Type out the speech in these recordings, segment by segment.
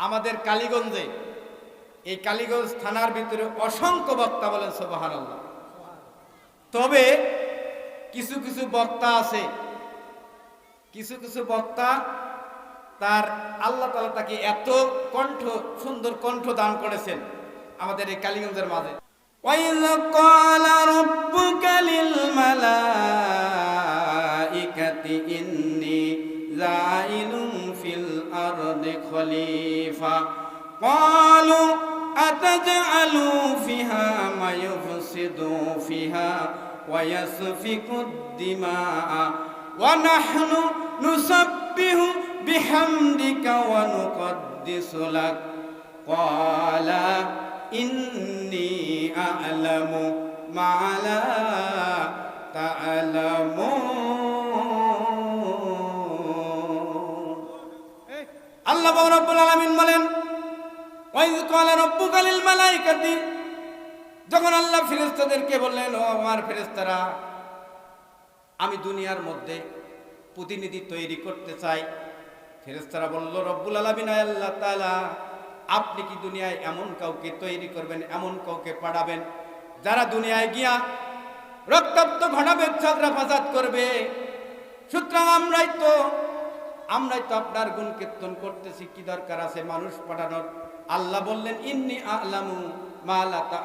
আমাদের কালীগঞ্জে এই কালীগঞ্জ থানার ভিতরে অসংখ্য বক্তা বলেন সোবাহান তবে কিছু কিছু বক্তা আছে কিছু কিছু বক্তা তার আল্লাহ তালা তাকে এত কণ্ঠ সুন্দর কণ্ঠ দান করেছেন আমাদের এই কালীগঞ্জের মাঝে وَإِذْ قَالَ رَبُّكَ لِلْمَلَائِكَةِ خَلِيفَةً. قَالُوا أَتَجْعَلُ فِيهَا مَن يُفْسِدُ فِيهَا وَيَسْفِكُ الدِّمَاءَ. ونحن نسبح بحمدك ونقدس لك. قال إني أعلم ما لا تعلمون. আল্লাহ রব্বুল আলামিন বলেন যখন আল্লাহ ফেরেশতাদেরকে বললেন, ও আমার ফেরেশতারা, আমি দুনিয়ার মধ্যে প্রতিনিধি তৈরি করতে চাই। ফেরেস্তারা বলল, রব্বুল আলমিন আল্লাহ তালা আপনি কি দুনিয়ায় এমন কাউকে তৈরি করবেন, এমন কাউকে পাঠাবেন, যারা দুনিয়ায় গিয়া রক্তাক্ত ঘটাবে ঝগড়া ফাসাদ করবে? সুতরাং আমরাই তো আমরাই তো আপনার গুণ কীর্তন করতেছি, কি দরকার আছে মানুষ পাঠানোর? আল্লাহ বললেন, ইন্নি আলামু মালা তা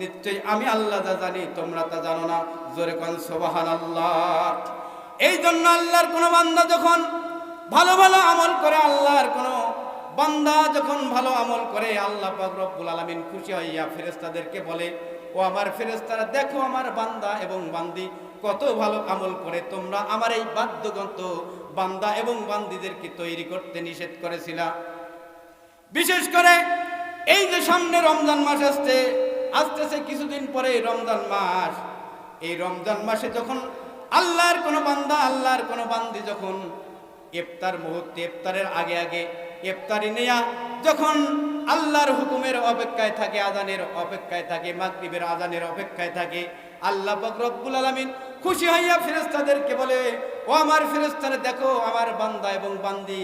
নিশ্চয়ই আমি আল্লাহ যা জানি, তোমরা তা জানো না। জোরে কন সোবাহান আল্লাহ এই জন্য আল্লাহর কোনো বান্দা যখন ভালো ভালো আমল করে, আল্লাহর কোনো বান্দা যখন ভালো আমল করে, আল্লাহ পাক রব্বুল আলামিন খুশি হইয়া ফেরেশতাদেরকে বলে, ও আমার ফেরেশতারা, দেখো আমার বান্দা এবং বান্দি কত ভালো আমল করে তোমরা আমার এই বাদ্যগন্ত বান্দা এবং বান্দিদেরকে তৈরি করতে নিষেধ করেছিলা। বিশেষ করে এই যে সামনে রমজান মাস আসছে, আসতেছে কিছুদিন পরে রমজান মাস। এই রমজান মাসে যখন আল্লাহর কোনো বান্দা, আল্লাহর কোনো বান্দি যখন ইফতার মুহূর্তে, ইফতারের আগে আগে ইফতারি নেয়া, যখন আল্লাহর হুকুমের অপেক্ষায় থাকে, আজানের অপেক্ষায় থাকে, মাগরিবের আজানের অপেক্ষায় থাকে, আল্লাহ রব্বুল আলামিন খুশি হইয়া ফেরেস্তাদেরকে বলে, ও আমার ফেরেশতারা, দেখো আমার বান্দা এবং বান্দি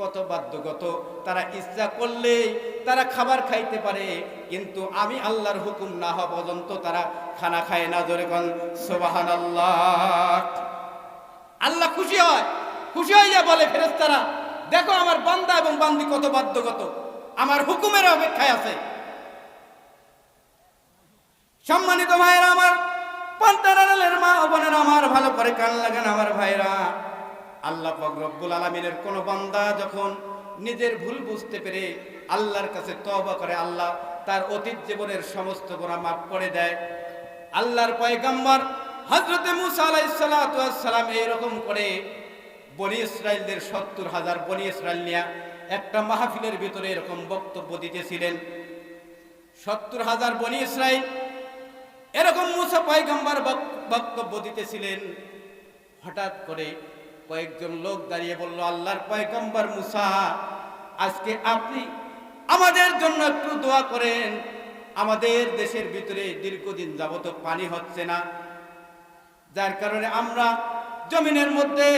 কত বাধ্যগত। তারা ইচ্ছা করলেই তারা খাবার খাইতে পারে, কিন্তু আমি আল্লাহর হুকুম না হওয়া পর্যন্ত তারা খানা খায় না। জোরে কন সোবাহান আল্লাহ আল্লাহ খুশি হয়, খুশি হইয়া বলে ফেরেস্তারা দেখো আমার বান্দা এবং বান্দি কত বাধ্যগত। আমার হুকুমের অপেক্ষায় আছে। সম্মানিত ভাইরা আমার পন্তারালের মা বোনেরা আমার ভালো করে কান আমার বান্দা যখন নিজের ভুল বুঝতে পেরে আল্লাহর কাছে করে, আল্লাহ তার অতীত জীবনের সমস্ত গোনা করে দেয়। আল্লাহর এইরকম করে বনি ইসরায়েলদের সত্তর হাজার বনি ইসরায়েল নিয়ে একটা মাহফিলের ভিতরে এরকম বক্তব্য দিতেছিলেন। সত্তর হাজার বনি ইসরায়েল এরকম মুসা পয়গম্বর বক্তব্য দিতেছিলেন। হঠাৎ করে কয়েকজন লোক দাঁড়িয়ে বলল, আল্লাহর পয়গম্বর মুসা, আজকে আপনি আমাদের জন্য একটু দোয়া করেন। আমাদের দেশের ভিতরে দীর্ঘদিন যাবত পানি হচ্ছে না। যার কারণে আমরা জমিনের মধ্যে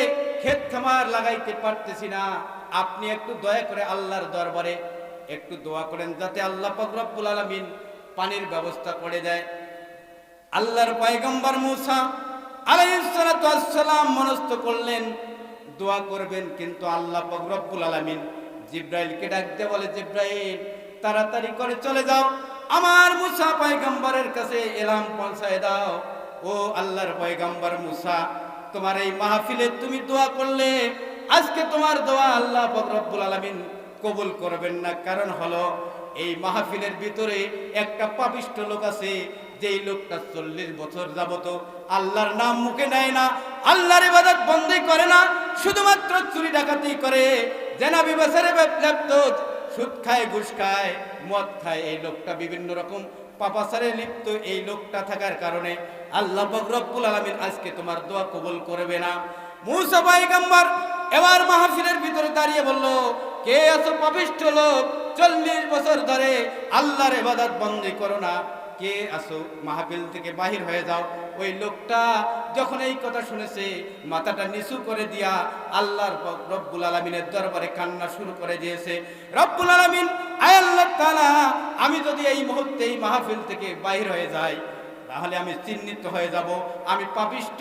ক্ষেত খামার লাগাইতে পারতেছি না। আপনি একটু দয়া করে আল্লাহর দরবারে একটু দোয়া করেন, যাতে আল্লাহ পাক আলামিন পানির ব্যবস্থা করে দেয়। আল্লাহর পয়গম্বর মুসা আলাইসালাম মনস্থ করলেন। দোয়া করবেন কিন্তু আল্লাহ রব্বুল আলামিন জিব্রাইলকে ডাকতে বলে, জিব্রাইল, তাড়াতাড়ি করে চলে যাও। আমার মুসা পয়গম্বরের কাছে এলাম পৌঁছায় দাও। ও আল্লাহর পয়গম্বর মুসা, তোমার এই মাহফিলে তুমি দোয়া করলে, আজকে তোমার দোয়া আল্লাহ রব্বুল আলামিন কবুল করবেন না। কারণ হলো, এই মাহফিলের ভিতরে একটা পাপিষ্ট লোক আছে যেই লোকটা চল্লিশ বছর যাবত আল্লাহর নাম মুখে নেয় না, আল্লাহর ইবাদত বন্ধই করে না, শুধুমাত্র চুরি ডাকাতি করে জেনা বিবাসারে সুদ খায়, ঘুষ খায়, মদ খায়, এই লোকটা বিভিন্ন রকম পাপাসারে লিপ্ত এই লোকটা থাকার কারণে আল্লাহ রব্বুল আলমিন আজকে তোমার দোয়া কবুল করবে না। মুসা পাইগাম্বার এবার মাহফিলের ভিতরে দাঁড়িয়ে বলল, কে আছো পাপিষ্ঠ লোক? চল্লিশ বছর ধরে আল্লাহর ইবাদত বন্ধই করো না। কে আসো, মাহফিল থেকে বাহির হয়ে যাও। ওই লোকটা যখন এই কথা শুনেছে, মাথাটা নিচু করে দিয়া আল্লাহর রব্বুল আলমিনের দরবারে কান্না শুরু করে দিয়েছে। রব্বুল আলমিন, আয় আল্লাহ তাআলা, আমি যদি এই মুহূর্তে এই মাহফিল থেকে বাহির হয়ে যাই, তাহলে আমি চিহ্নিত হয়ে যাব। আমি পাপিষ্ট,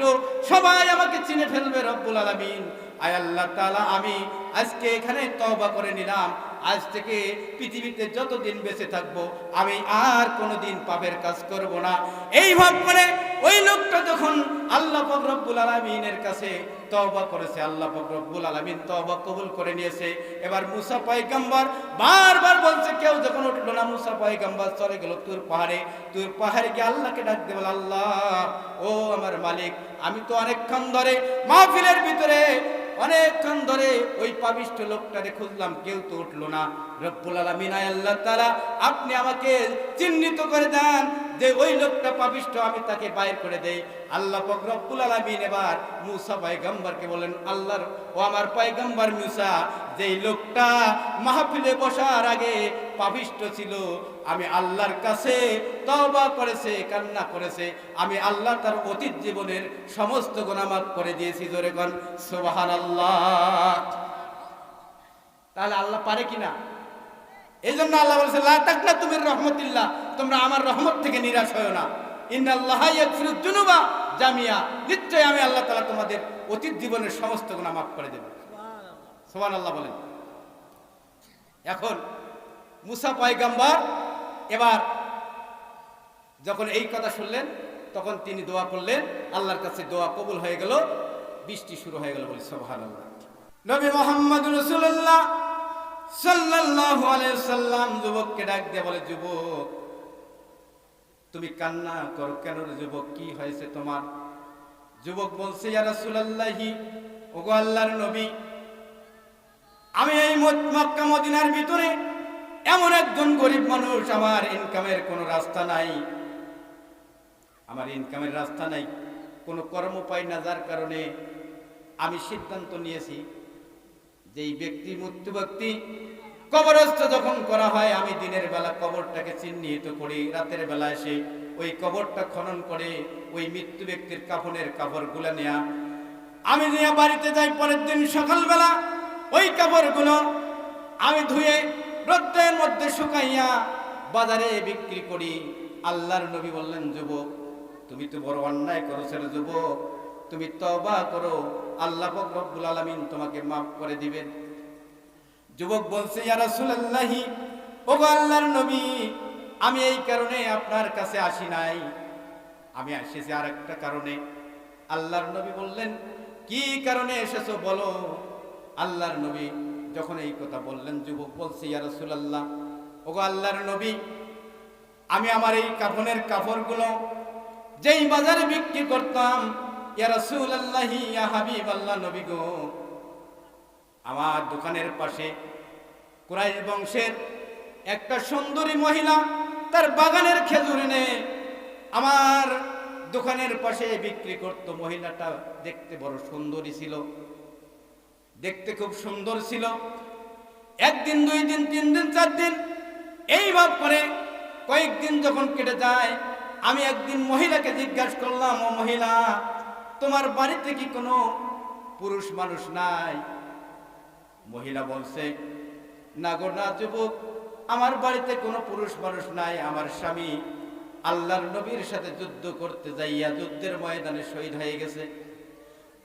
সবাই আমাকে চিনে ফেলবে রব্বুল আলামিন। আয় আল্লাহ তাআলা, আমি আজকে এখানে তওবা করে নিলাম। আজ থেকে পৃথিবীতে যতদিন বেঁচে থাকব, আমি আর কোনোদিন পাপের কাজ করব না। এই ভাব করে ওই লোকটা যখন আল্লাহ পাক রব্বুল আলামিনের কাছে তওবা করেছে, আল্লাহ পাক রব্বুল আলামিন তওবা কবুল করে নিয়েছে। এবার মুসা পয়গম্বর বারবার বলছে, কেউ যখন উঠল না, মুসা পয়গম্বর চলে গেল তুর পাহাড়ে। তুর পাহাড়ে গিয়ে আল্লাহকে ডাক দিয়ে আল্লাহ, ও আমার মালিক, আমি তো অনেকক্ষণ ধরে মাহফিলের ভিতরে অনেকক্ষণ ধরে ওই পাবিষ্ট লোকটারে খুঁজলাম, কেউ তো উঠল না। রব্বুল আলামিন আল্লাহ তাআলা, আপনি আমাকে চিহ্নিত করে দেন যে ওই লোকটা পাবিষ্ট, আমি তাকে বাইর করে দেই। আল্লাহ পাক রব্বুল আলামিন এবার মুসা পয়গম্বরকে বলেন, আল্লাহর, ও আমার পয়গম্বর মুসা, যেই লোকটা মাহফিলে বসার আগে পাবিষ্ট ছিল আমি আল্লাহর কাছে তওবা করেছে, কান্না করেছে, আমি আল্লাহ তার অতীত জীবনের সমস্ত গুনাহ মাফ করে দিয়েছি জোরে কোন, সুবহানাল্লাহ। তাহলে আল্লাহ পারে কিনা এই জন্য আল্লাহ বলেছে, লা তুমি রহমতিল্লাহ তোমরা আমার রহমত থেকে নিরাশ হয় না। জামিয়া আমি আল্লাহ তোমাদের অতীত জীবনের সমস্ত এখন মুসা এবার যখন এই কথা শুনলেন, তখন তিনি দোয়া করলেন, আল্লাহর কাছে দোয়া কবুল হয়ে গেল, বৃষ্টি শুরু হয়ে গেল বলে সুবহানাল্লাহ। নবী মোহাম্মদ রসুল্লাহ আলাইহি সাল্লাম যুবককে ডাক দিয়ে বলে, যুবক, তুমি কান্না করো কেন যুবক? কি হয়েছে তোমার? যুবক বলছে, ইয়া রাসূলুল্লাহি, ওগো আল্লাহর নবী, আমি এই মক্কা, মদিনার ভিতরে এমন একজন গরিব মানুষ, আমার ইনকামের কোনো রাস্তা নাই। আমার ইনকামের রাস্তা নাই। কোনো কর্ম পাই না, যার কারণে আমি সিদ্ধান্ত নিয়েছি যে এই ব্যক্তি মৃত্যু ব্যক্তি কবরস্থ যখন করা হয়, আমি দিনের বেলা কবরটাকে চিহ্নিত করি। রাতের বেলা এসে ওই কবরটা খনন করে ওই মৃত্যু ব্যক্তির কাফনের কাপড়গুলো নেয়া। আমি নিয়ে বাড়িতে যাই, পরের দিন সকালবেলা ওই কাপড়গুলো আমি ধুয়ে রোদ্রের মধ্যে শুকাইয়া বাজারে বিক্রি করি। আল্লাহর নবী বললেন, যুবক, তুমি তো বড় অন্যায় করেছ যুবক তুমি তবা করো। আল্লাহ রব্বুল আলামিন তোমাকে মাফ করে দিবেন। যুবক বলছে, ইয়া রাসূলুল্লাহি, ও আল্লাহর নবী, আমি এই কারণে আপনার কাছে আসি নাই। আমি এসেছি আর একটা কারণে। আল্লাহর নবী বললেন, কি কারণে এসেছ বলো? আল্লাহর নবী যখন এই কথা বললেন, যুবক বলছে, ইয়া রাসূলুল্লাহ ও আল্লাহর নবী, আমি আমার এই কাফনের কাপড়গুলো যেই বাজারে বিক্রি করতাম, ইয়া ইয়া হাবিবাল্লাহ নবী গো, আমার দোকানের পাশে কুরাইশ বংশের একটা সুন্দরী মহিলা তার বাগানের খেজুর এনে আমার দোকানের পাশে বিক্রি করত। মহিলাটা দেখতে বড় সুন্দরী ছিল। দেখতে খুব সুন্দর ছিল। একদিন, দুই দিন, তিন দিন, চার দিন এই ভাব করে কয়েকদিন যখন কেটে যায়, আমি একদিন মহিলাকে জিজ্ঞাসা করলাম, ও মহিলা, তোমার বাড়িতে কি কোনো পুরুষ মানুষ নাই? মহিলা বলছে, না গো না যুবক, আমার বাড়িতে কোনো পুরুষ মানুষ নাই, আমার স্বামী আল্লাহর নবীর সাথে যুদ্ধ করতে যাইয়া যুদ্ধের ময়দানে শহীদ হয়ে গেছে।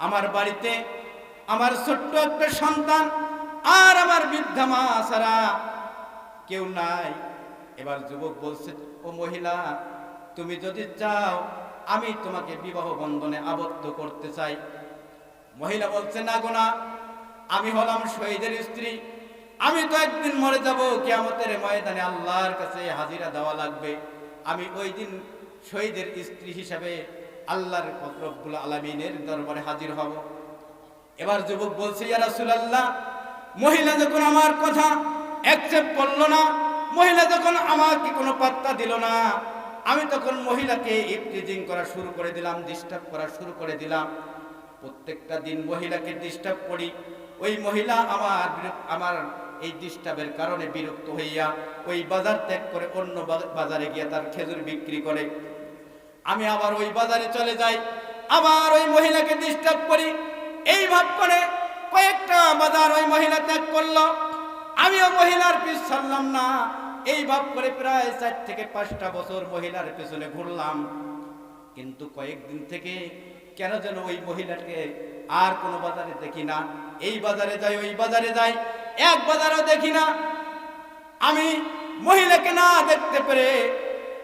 আমার বাড়িতে আমার ছোট্ট একটা সন্তান আর আমার বৃদ্ধা মা ছাড়া কেউ নাই। এবার যুবক বলছে, ও মহিলা, তুমি যদি চাও, আমি তোমাকে বিবাহ বন্ধনে আবদ্ধ করতে চাই। মহিলা বলছে, না গোনা আমি হলাম শহীদের স্ত্রী। আমি তো একদিন মরে যাব, কিয়ামতের ময়দানে আল্লাহর কাছে হাজিরা দেওয়া লাগবে। আমি ওই দিন শহীদের স্ত্রী হিসাবে আল্লাহর রব্বুল আলমিনের দরবারে হাজির হব। এবার যুবক বলছে, ইয়া মহিলা যখন আমার কথা অ্যাকসেপ্ট করল না, মহিলা যখন আমাকে কোনো পাত্তা দিল না, আমি তখন মহিলাকে ইফটিজিং করা শুরু করে দিলাম ডিস্টার্ব করা শুরু করে দিলাম। প্রত্যেকটা দিন মহিলাকে ডিস্টার্ব করি। ওই মহিলা আমার আমার এই ডিস্টার্বের কারণে বিরক্ত হইয়া ওই বাজার ত্যাগ করে অন্য বাজারে গিয়ে তার খেজুর বিক্রি করে। আমি আবার ওই বাজারে চলে যাই, আবার ওই মহিলাকে ডিস্টার্ব করি। এই ভাব করে কয়েকটা বাজার ওই মহিলা ত্যাগ করল। আমিও মহিলার পিছ ছাড়লাম না। এই ভাব করে প্রায় চার থেকে পাঁচটা বছর মহিলার পেছনে ঘুরলাম। কিন্তু কয়েকদিন থেকে কেন যেন ওই মহিলাকে আর কোনো বাজারে দেখি না। এই বাজারে যাই, ওই বাজারে যাই, এক বাজারেও দেখি না। আমি মহিলাকে না দেখতে পেরে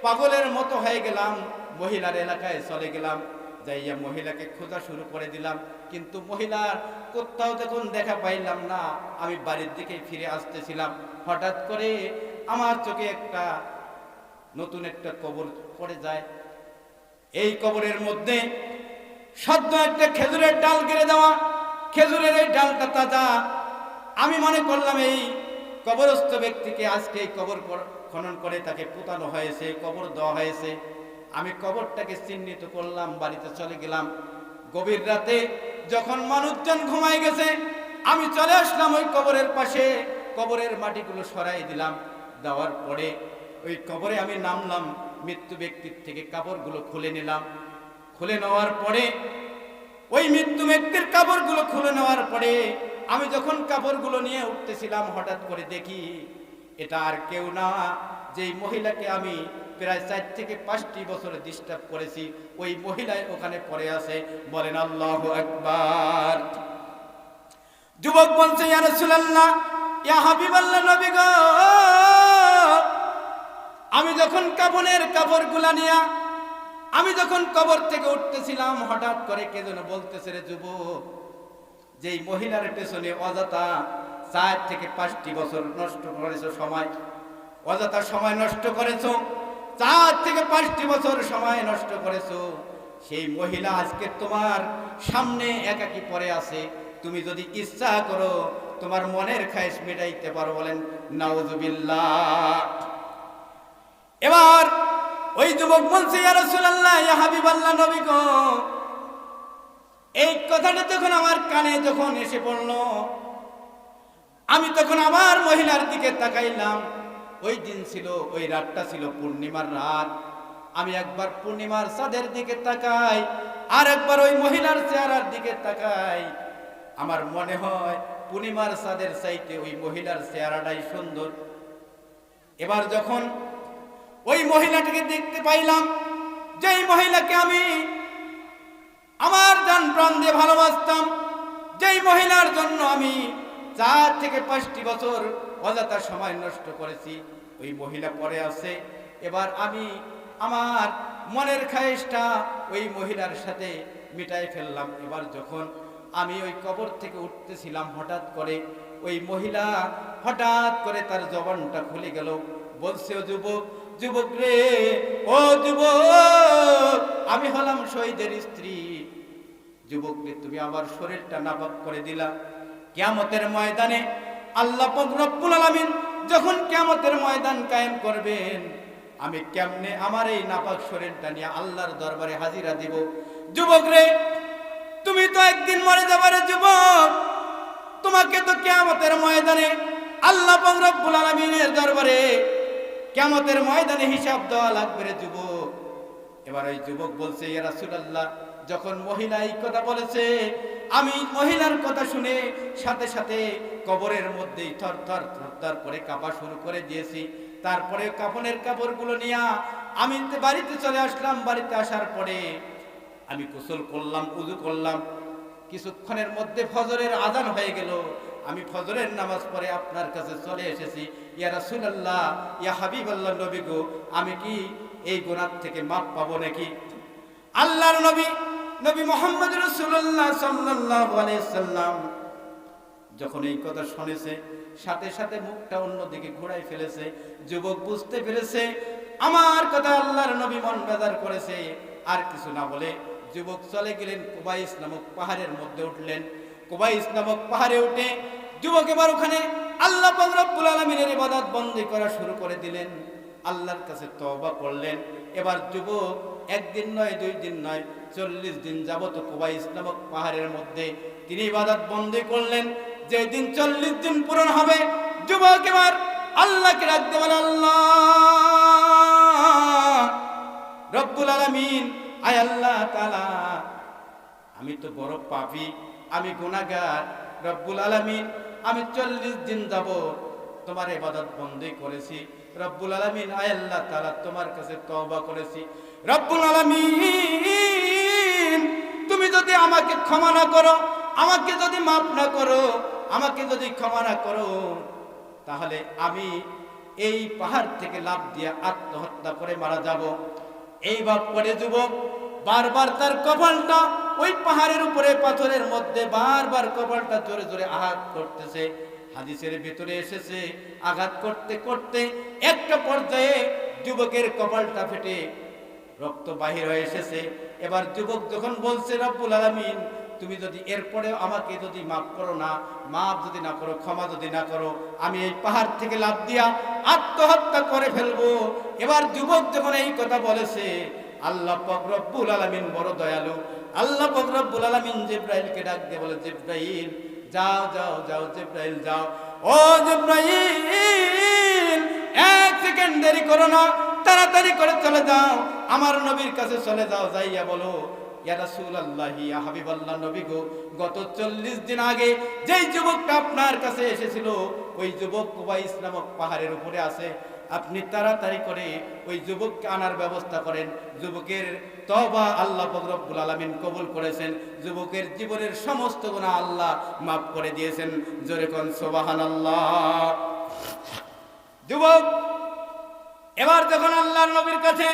পাগলের মতো হয়ে গেলাম। মহিলার এলাকায় চলে গেলাম। যাইয়া মহিলাকে খোঁজা শুরু করে দিলাম। কিন্তু মহিলার কোথাও যখন দেখা পাইলাম না, আমি বাড়ির দিকে ফিরে আসতেছিলাম। হঠাৎ করে আমার চোখে একটা নতুন একটা কবর পড়ে যায়। এই কবরের মধ্যে সদ্য একটা খেজুরের ডাল কেড়ে দেওয়া, খেজুরের এই ডালটা তাজা। আমি মনে করলাম এই কবরস্থ ব্যক্তিকে আজকে এই কবর খনন করে তাকে পুতানো হয়েছে, কবর দেওয়া হয়েছে। আমি কবরটাকে চিহ্নিত করলাম, বাড়িতে চলে গেলাম। গভীর রাতে যখন মানুষজন ঘুমাই গেছে, আমি চলে আসলাম ওই কবরের পাশে। কবরের মাটিগুলো সরাই দিলাম। দেওয়ার পরে ওই কবরে আমি নামলাম, মৃত্যু ব্যক্তির থেকে কাপড়গুলো খুলে নিলাম। খুলে নেওয়ার পরে, ওই মৃত্যু ব্যক্তির কাপড়গুলো খুলে নেওয়ার পরে আমি যখন কাপড়গুলো নিয়ে উঠতেছিলাম, হঠাৎ করে দেখি, এটা আর কেউ না। যেই মহিলাকে আমি প্রায় চার থেকে পাঁচটি বছরে ডিস্টার্ব করেছি। ওই মহিলায় ওখানে পড়ে আছে। বলেন, আল্লাহ একবার যুবক বলছে, ইয়া আমি যখন কাপনের কাপড়গুলা নিয়া, আমি যখন কবর থেকে উঠতেছিলাম, হঠাৎ করে কে যেন বলতেছে, রে যুবক, যেই মহিলার পেছনে অযথা চার থেকে পাঁচটি বছর নষ্ট করেছ সময়, অযথা সময় নষ্ট করেছ চার থেকে পাঁচটি বছর সময় নষ্ট করেছ। সেই মহিলা আজকে তোমার সামনে একাকি পড়ে আছে। তুমি যদি ইচ্ছা করো, তোমার মনের খায়েশ মেটাইতে পারো বলেন, নাউজুবিল্লাহ। এবার ওই যুবক বলছে হাবিবাল্লাহ নবী এই কথাটা যখন আমার কানে যখন এসে পড়ল, আমি তখন আবার মহিলার দিকে তাকাইলাম। ওই দিন ছিল, ওই রাতটা ছিল পূর্ণিমার রাত। আমি একবার পূর্ণিমার চাঁদের দিকে তাকাই, আর একবার ওই মহিলার চেহারার দিকে তাকাই। আমার মনে হয় পূর্ণিমার চাঁদের চাইতে ওই মহিলার চেহারাটাই সুন্দর। এবার যখন ওই মহিলাটিকে দেখতে পাইলাম, যেই মহিলাকে আমি আমার যান প্রাণ দিয়ে ভালোবাসতাম, যেই মহিলার জন্য আমি চার থেকে পাঁচটি বছর অযথা সময় নষ্ট করেছি। ওই মহিলা পরে আছে। এবার আমি আমার মনের খায়েশটা ওই মহিলার সাথে মিটাই ফেললাম। এবার যখন আমি ওই কবর থেকে উঠতেছিলাম, হঠাৎ করে ওই মহিলা হঠাৎ করে তার জবানটা খুলে গেল। বলছে, ও যুবক যুবক রে, ও যুবক, আমি হলাম শহীদের স্ত্রী। যুবককে তুমি আমার শরীরটা নাপাক করে দিলা। কিয়ামতের ময়দানে আল্লাহ রব্বুল আলামিন যখন কিয়ামতের ময়দান কায়েম করবেন, আমি কেমনে আমার এই নাপাক শরীরটা নিয়ে আল্লাহর দরবারে হাজিরা দিব? যুবক রে তুমি তো একদিন মরে যাবার যুবক। তোমাকে তো কেমতের ময়দানে আল্লাহ রব্বুল আলামিনের দরবারে কিয়ামতের ময়দানে হিসাব দেওয়া লাগবে রে যুবক। এবার ওই যুবক বলছে, ইয়া রাসূলুল্লাহ, যখন মহিলা এই কথা বলেছে আমি মহিলার কথা শুনে সাথে সাথে কবরের মধ্যেই থর থর থর করে কাঁপা শুরু করে দিয়েছি। তারপরে কাপনের কাপড়গুলো নিয়ে আমি বাড়িতে চলে আসলাম। বাড়িতে আসার পরে আমি গোসল করলাম, উজু করলাম। কিছুক্ষণের মধ্যে ফজরের আজান হয়ে গেল। আমি ফজরের নামাজ পড়ে আপনার কাছে চলে এসেছি। ইয়া রাসূলুল্লাহ, ইয়া হাবিবাল্লাহ নবী গো, আমি কি এই গোনার থেকে মাপ পাবো নাকি? আল্লাহর নবী নবী মোহাম্মদ আলাইহি সাল্লাম যখন এই কথা শুনেছে, সাথে সাথে মুখটা অন্যদিকে ঘোরাই ফেলেছে, যুবক বুঝতে পেরেছে, আমার কথা আল্লাহর নবী মন বেজার করেছে। আর কিছু না বলে যুবক চলে গেলেন কুবাইস নামক পাহাড়ের মধ্যে উঠলেন। কুবাইস নামক পাহাড়ে উঠে যুবক এবার ওখানে আল্লাহ রব্বুল আলামিনের ইবাদত বন্দী করা শুরু করে দিলেন। আল্লাহর কাছে তওবা করলেন। এবার যুবক একদিন নয়, দুই দিন নয় চল্লিশ দিন যাবত কুবাইস নামক পাহাড়ের মধ্যে তিনি ইবাদত বন্দী করলেন। যেদিন চল্লিশ দিন পূরণ হবে, যুবক এবার আল্লাহকে রাখতে বলে, আল্লাহ, রব্বুল আলামিন, আয় আল্লাহ তাআলা, আমি তো বড় পাপী, আমি গুনাহগার, রব্বুল আলামিন, আমি চল্লিশ দিন যাব তোমার ইবাদত বন্দী করেছি। রব্বুল আলামিন, আয় আল্লাহ তাআলা, তোমার কাছে তওবা করেছি। রব্বুল আলামিন যদি আমাকে ক্ষমা না করো, আমাকে যদি মাফ না করো, আমাকে যদি ক্ষমা না করো, তাহলে আমি এই পাহাড় থেকে লাভ দিয়ে আত্মহত্যা করে মারা যাব। এই বাপ করে যুবক, বারবার তার কপালটা ওই পাহাড়ের উপরে, পাথরের মধ্যে বারবার কপালটা জোরে জোরে আঘাত করতেছে। হাদিসের ভিতরে এসেছে, আঘাত করতে করতে একটা পর্যায়ে যুবকের কপালটা ফেটে, রক্ত বাহির হয়ে এসেছে। এবার যুবক যখন বলছে, রব্বুল আলামিন, তুমি যদি এরপরে আমাকে যদি মাফ করো না, মাফ যদি না করো, ক্ষমা যদি না করো, আমি এই পাহাড় থেকে লাভ দিয়া আত্মহত্যা করে ফেলব। এবার যুবক যখন এই কথা বলেছে, আল্লাহ রব্বুল আলামিন বড় দয়ালু। আল্লাহ রব্বুল আলামিন জিব্রাইলকে ডাক দিয়ে বলে, জিব্রাইল, যাও যাও যাও, জিব্রাইল, যাও। ও জিব্রাইল, এক সেকেন্ড দেরি করো না, তাড়াতাড়ি করে চলে যাও। আমার নবীর কাছে চলে যাও, যাইয়া বলো গত 40 দিন আগে যেই যুবকটা আপনার কাছে এসেছিল, ওই যুবক কুবাইস নামক পাহাড়ের উপরে আছে। আপনি তাড়াতাড়ি করে ওই যুবককে আনার ব্যবস্থা করেন। যুবকের তবা আল্লাহ পাক রব্বুল আলামিন কবুল করেছেন। যুবকের জীবনের সমস্ত গুনাহ আল্লাহ মাফ করে দিয়েছেন। জোরে কোন সুবহানাল্লাহ। যুবক, এবার যখন আল্লাহর নবীর কাছে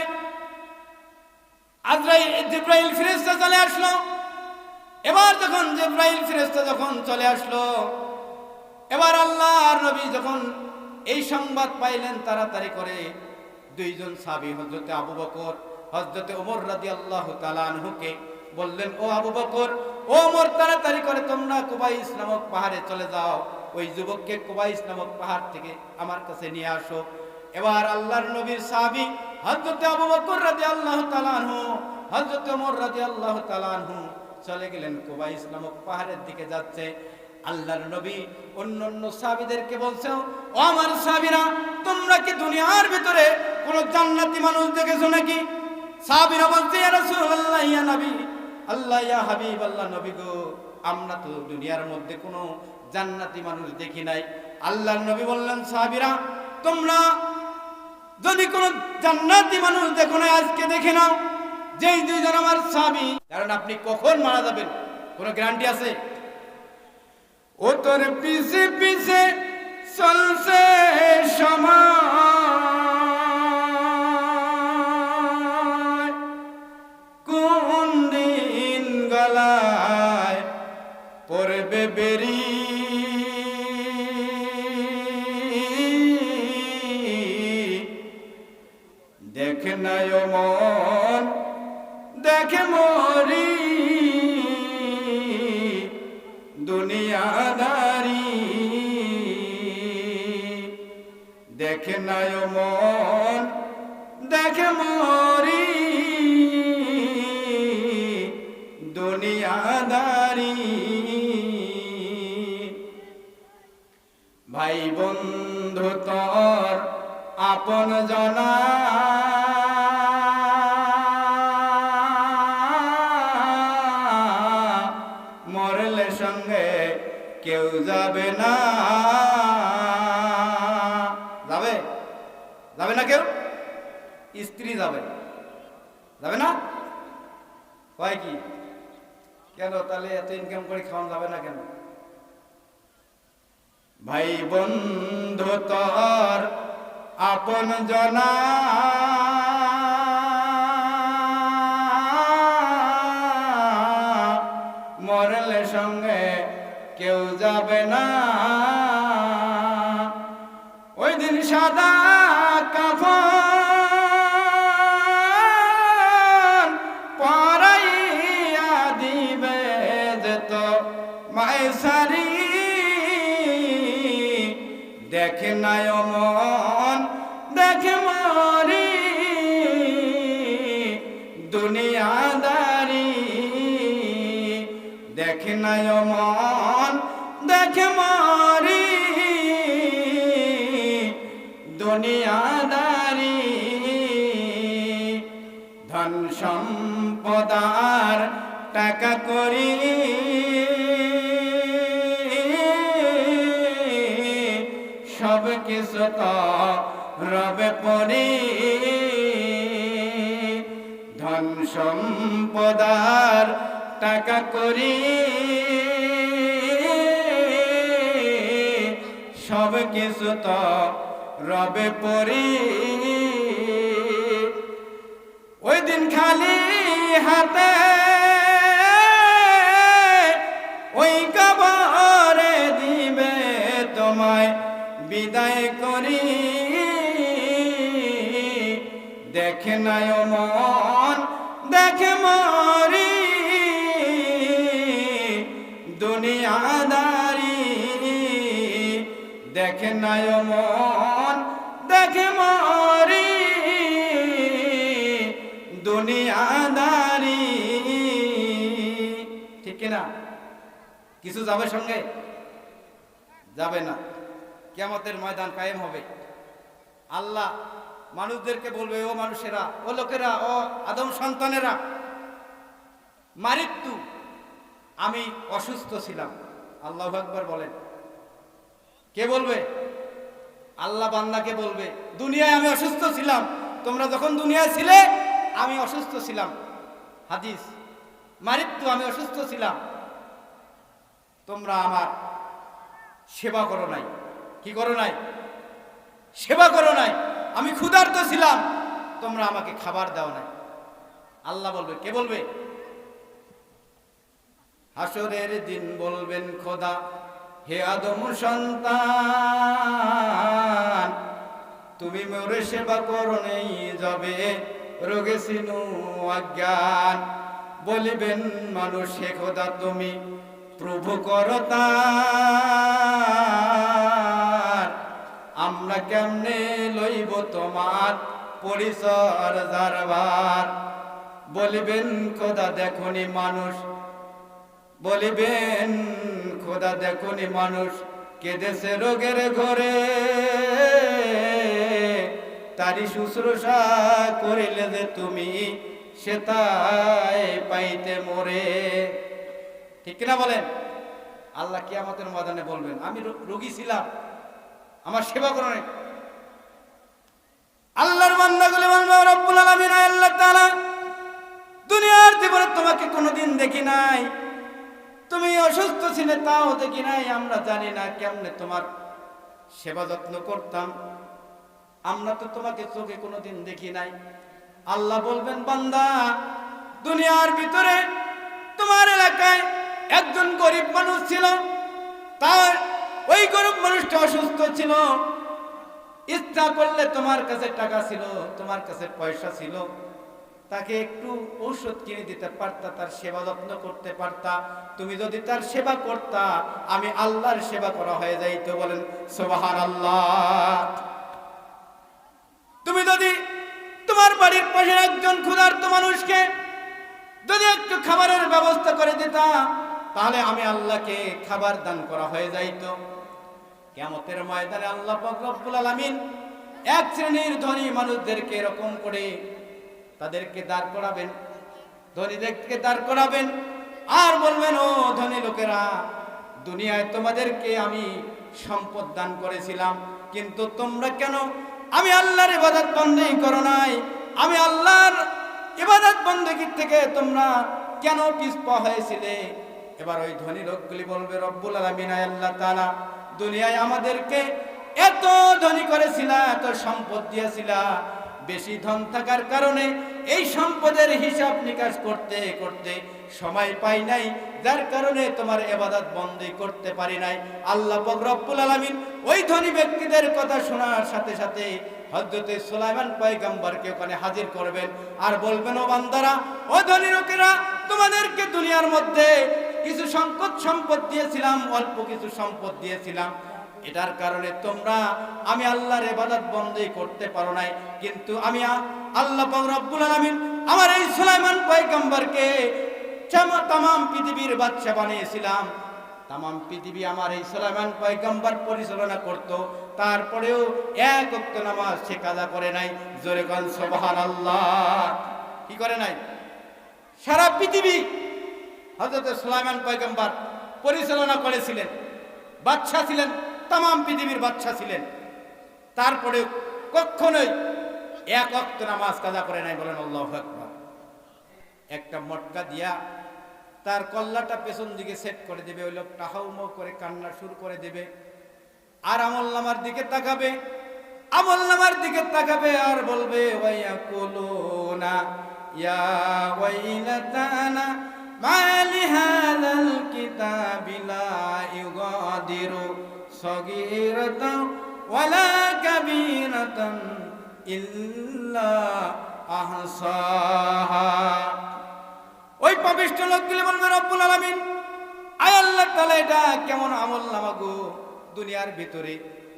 আজরাইল জিব্রাইল ফেরেশতা চলে আসলো। এবার যখন জিব্রাইল ফেরেশতা যখন চলে আসলো, এবার আল্লাহর নবী যখন এই সংবাদ পাইলেন তাড়াতাড়ি করে, দুইজন সাবি হজরতে আবু বকর হজরতে ওমর রাদি আল্লাহ তালানহুকে বললেন, ও আবু বকর, ও ওমর, তাড়াতাড়ি করে তোমরা কুবাইস নামক পাহাড়ে চলে যাও। ওই যুবককে কুবাইস নামক পাহাড় থেকে আমার কাছে নিয়ে আসো। এবার আল্লাহর নবীর সাহাবি হযরত আবু বকর রাদিয়াল্লাহু তাআলা আনহু হযরত ওমর রাদিয়াল্লাহু তাআলা আনহু চলে গেলেন কুবাইস নামক পাহাড়ের দিকে যাচ্ছে। আল্লাহর নবী অন্য অন্য সাহাবীদেরকে বলছে, ও আমার সাহাবীরা, তোমরা কি দুনিয়ার ভিতরে কোন জান্নাতি মানুষ দেখেছ নাকি? সাহাবীরা বলছে, ইয়া রাসূলুল্লাহ, ইয়া নবী। আল্লাহ, ইয়া হাবিব, আল্লাহ নবী গো, আমরা তো দুনিয়ার মধ্যে কোনো জান্নাতি মানুষ দেখি নাই। আল্লাহর নবী বললেন, সাহাবীরা, তোমরা যদি কোন জান্নাতি মানুষ দেখো না আজকে দেখে নাও। যেই দুইজন আমার স্বামী, কারণ আপনি কখন মারা যাবেন? কোনো গ্যারান্টি আছে? ও তোর পিছে পিছে চলছে সময় দেখে নাই মন দেখে মরি। দুনিয়াদারি। ভাই বন্ধু তোর আপন জনা। যাবে না? হয় কি? কেন? তাহলে এত ইনকাম করে খাওয়ানো যাবে না কেন? ভাই বন্ধু তোর আপন জনা মরলে সঙ্গে কেউ যাবে না। ওই দিন সাদা সব কিছু তো রবে পড়ি ধন সম্পদার টাকা করি। সব কিছু তো রবে পড়ি ওই দিন খালি হাতে ওই কবরে বিদায় করি। দেখে নাই মন, দেখে মরি। দুনিয়াদারি, দেখে নাই মন, দেখে মরি। দুনিয়াদারি, ঠিক না কিছু যাবে সঙ্গে? যাবে না। কেমতের ময়দান কায়েম হবে। আল্লাহ মানুষদেরকে বলবে, ও মানুষেরা, ও লোকেরা, ও আদম সন্তানেরা মারিত্তু আমি অসুস্থ ছিলাম। আল্লাহ আকবর বলেন। কে বলবে? আল্লাহ বান্দাকে বলবে, দুনিয়ায় আমি অসুস্থ ছিলাম, তোমরা যখন দুনিয়ায় ছিলে, আমি অসুস্থ ছিলাম। হাদিস মারিত্তু আমি অসুস্থ ছিলাম, তোমরা আমার সেবা করো নাই। কি করো নাই? সেবা করো নাই? আমি ক্ষুধার্ত ছিলাম। তোমরা আমাকে খাবার দাও নাই। আল্লাহ বলবে, কে বলবে? হাসরের দিন বলবেন, খোদা, হে আদম সন্তান, তুমি মোরে সেবা করো নেই যাবে। রোগে সিনু অজ্ঞান। বলিবেন, মানুষ খোদা, তুমি প্রভু করতার আমরা কেমনে লইব তোমার পরিসর জারবার বলিবেন, খোদা দেখনি মানুষ। বলিবেন, খোদা দেখনি মানুষ, কেঁদেছে রোগের ঘরে? তারি শুশ্রূষা করিলে যে তুমি, সে তাই পাইতে মরে। ঠিক কিনা বলেন? আল্লাহ কি আমাদের ময়দানে বলবেন, আমি রোগী ছিলাম। আমার সেবা করো আল্লাহর বান্দাগুলি বলবে আল্লাহ দুনিয়ার জীবনে তোমাকে কোনোদিন দেখি নাই। তুমি অসুস্থ ছিলে, তাও দেখি নাই। আমরা জানি না কেমনে তোমার সেবা যত্ন করতাম। আমরা তো তোমাকে চোখে কোনোদিন দেখি নাই। আল্লাহ বলবেন, বান্দা, দুনিয়ার ভিতরে তোমার এলাকায় একজন গরিব মানুষ ছিল। তার ওই গরিব মানুষটা অসুস্থ ছিল। ইচ্ছা করলে তোমার কাছে টাকা ছিল, তোমার কাছে পয়সা ছিল। তাকে একটু ঔষধ কিনে দিতে পারতা, তার সেবা যত্ন করতে পারতা। তুমি যদি তার সেবা করতা, আমি আল্লাহর সেবা করা হয়ে যাইতো বলেন সোবাহান আল্লাহ তুমি যদি তোমার বাড়ির পাশের একজন ক্ষুধার্ত মানুষকে যদি একটু খাবারের ব্যবস্থা করে দিতা, তাহলে আমি আল্লাহকে খাবার দান করা হয়ে যাইতো। কেমতের ময়দানে আল্লাহ রব্বুল আলামিন এক শ্রেণির ধনী মানুষদেরকে এরকম করে তাদেরকে দাঁড় করাবেন, ধনীদেরকে দাঁড় করাবেন। আর বলবেন, ও ধনী লোকেরা, দুনিয়ায় তোমাদেরকে আমি সম্পদ দান করেছিলাম, কিন্তু তোমরা কেন? আমি আল্লাহর ইবাদত বন্ধই করো নাই। আমি আল্লাহর ইবাদত বন্দীর থেকে তোমরা কেন পিছপা হয়েছিলে? এবার ওই ধনী লোকগুলি বলবে, রব্বুল আলামিন আল্লাহ তাআলা দুনিয়ায় আমাদেরকে এত ধনী করেছিলা, এত সম্পদ দিয়েছিলা। বেশি ধন থাকার কারণে এই সম্পদের হিসাব নিকাশ করতে করতে সময় পাই নাই। যার কারণে তোমার এবাদত বন্ধই করতে পারি নাই। আল্লাহ রব্বুল আলামিন ওই ধনী ব্যক্তিদের কথা শোনার সাথে সাথে হযরতে সুলাইমান পয়গম্বরকে ওখানে হাজির করবেন। আর বলবেন, ও বান্দারা, ও ধনী লোকেরা, তোমাদেরকে দুনিয়ার মধ্যে কিছু সংকট সম্পদ দিয়েছিলাম, অল্প কিছু সম্পদ দিয়েছিলাম। এটার কারণে তোমরা, আমি আল্লাহর ইবাদত বন্ধই করতে পারো নাই, কিন্তু আমি আল্লাহ রব্বুল আলামিন আমার এই সুলাইমান পয়গম্বরকে তাম পৃথিবীর বাদশা বানিয়েছিলাম। তাম পৃথিবী আমার এই সোলাইমান পয়গম্বর পরিচালনা করত, তারপরেও এক অক্ত নামাজ সে কাজা করে নাই। জোরে সোবাহান আল্লাহ কি করে নাই? সারা পৃথিবী হজরত সুলাইমান পয়গম্বর পরিচালনা করেছিলেন। বাদশাহ ছিলেন তাম পৃথিবীর বাদশাহ ছিলেন। তারপরে কখনোই এক অক্ত নামাজ কাজা করে নাই বলেন আল্লাহ আকবার। একটা মটকা দিয়া তার কল্লাটা পেছন দিকে সেট করে দেবে, ওই লোকটা হাউমাউ করে কান্না শুরু করে দেবে। আর আমল নামার দিকে তাকাবে, আমল নামার দিকে তাকাবে আর বলবে ওয়াইয়া কুলুনা ইয়া ওয়াইলাতানা মালি হাদাল কিতাবি লা ইউগাদিরু সগীরাতান ওয়ালা কাবীরাতান ইল্লা আহসাহা ওই পাপিষ্ট লোকগুলি বলবে, রব্বুল আলামিন, আয় আল্লাহ তাআলা এটা কেমন আমল নামা দুনিয়ার ভিতরে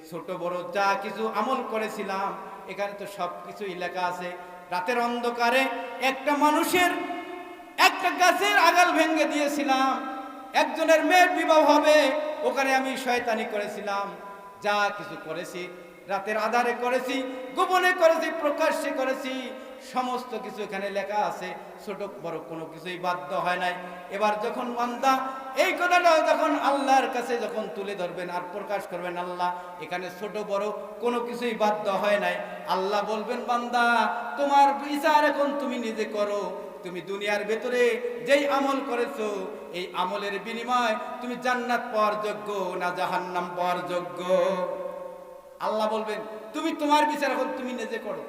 ছোট বড় যা কিছু আমল করেছিলাম, এখানে তো সব কিছুই লেখা আছে। রাতের অন্ধকারে একটা মানুষের একটা গাছের আগাল ভেঙে দিয়েছিলাম। একজনের মেয়ের বিবাহ হবে, ওখানে আমি শয়তানি করেছিলাম। যা কিছু করেছি, রাতের আধারে করেছি, গোপনে করেছি, প্রকাশ্যে করেছি, সমস্ত কিছু এখানে লেখা আছে। ছোট, বড় কোনো কিছুই বাধ্য হয় নাই। এবার যখন বান্দা এই কথাটা যখন আল্লাহর কাছে যখন তুলে ধরবেন আর প্রকাশ করবেন, আল্লাহ, এখানে ছোট, বড় কোনো কিছুই বাধ্য হয় নাই। আল্লাহ বলবেন, বান্দা, তোমার বিচার এখন তুমি নিজে করো। তুমি দুনিয়ার ভেতরে যেই আমল করেছ, এই আমলের বিনিময় তুমি জান্নাত পাওয়ার যোগ্য না জাহান্নাম পাওয়ার যোগ্য? আল্লাহ বলবেন, তুমি তোমার বিচার এখন তুমি নিজে করো।